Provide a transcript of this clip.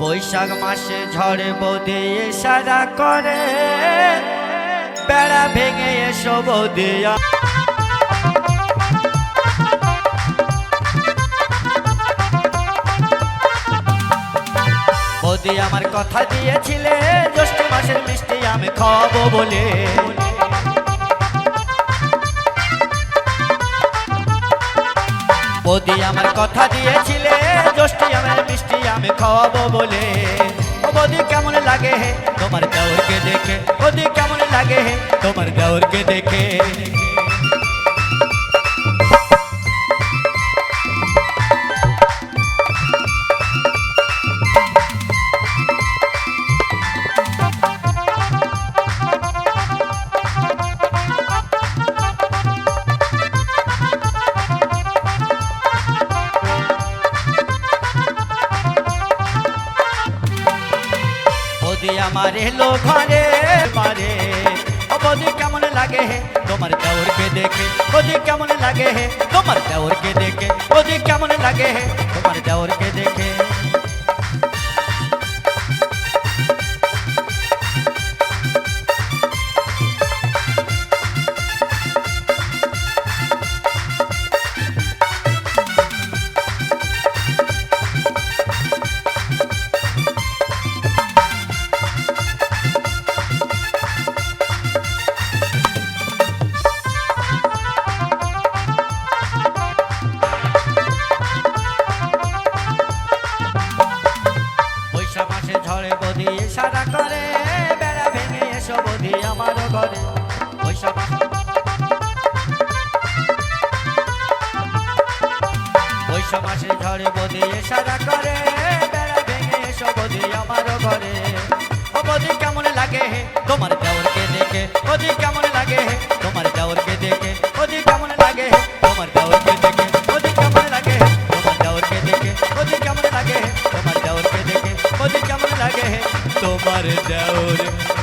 বৈশাখ মাসে ঝড়ে বৌদি সারা করে। বেড়া ভেঙে এসো বৌদি। বৌদি আমার কথা দিয়েছিলে, জ্যৈষ্ঠ মাসের মিষ্টি আমি খাব বলে। বৌদি আমার কথা দিয়েছিলে জ্যোষ্ঠী আমার মিষ্টি আমি খাওয়াবো বলে। ও বৌদি, কেমন লাগে তোমার দেওরকে দেখে? বৌদি, কেমন লাগে তোমার দেওরকে দেখে? বৌদি আমার এলো ঘরে বারে ও বৌদি কেমন লাগে হে তোমার দেওরকে দেখে? বৌদি কেমন লাগে হে তোমার দেওরকে দেখে? বৌদি কেমন লাগে হে তোমার দেওরকে দেখে? বদি সারা করে, বেড়া ভেঙে এসো বদি আমার ঘরে। বৈশাখ মাসে। মাসে ঝড়ে বদি সারা করে, বেড়া ভেঙে এসো বদি আমার ঘরে। ও বদি কেমন লাগে তোমার দেওরকে দেখে? বদি কেমন লাগে তোমার দেওরকে দেখে? বদি কেমন লাগে তোমার দেওরকে দেখে বদি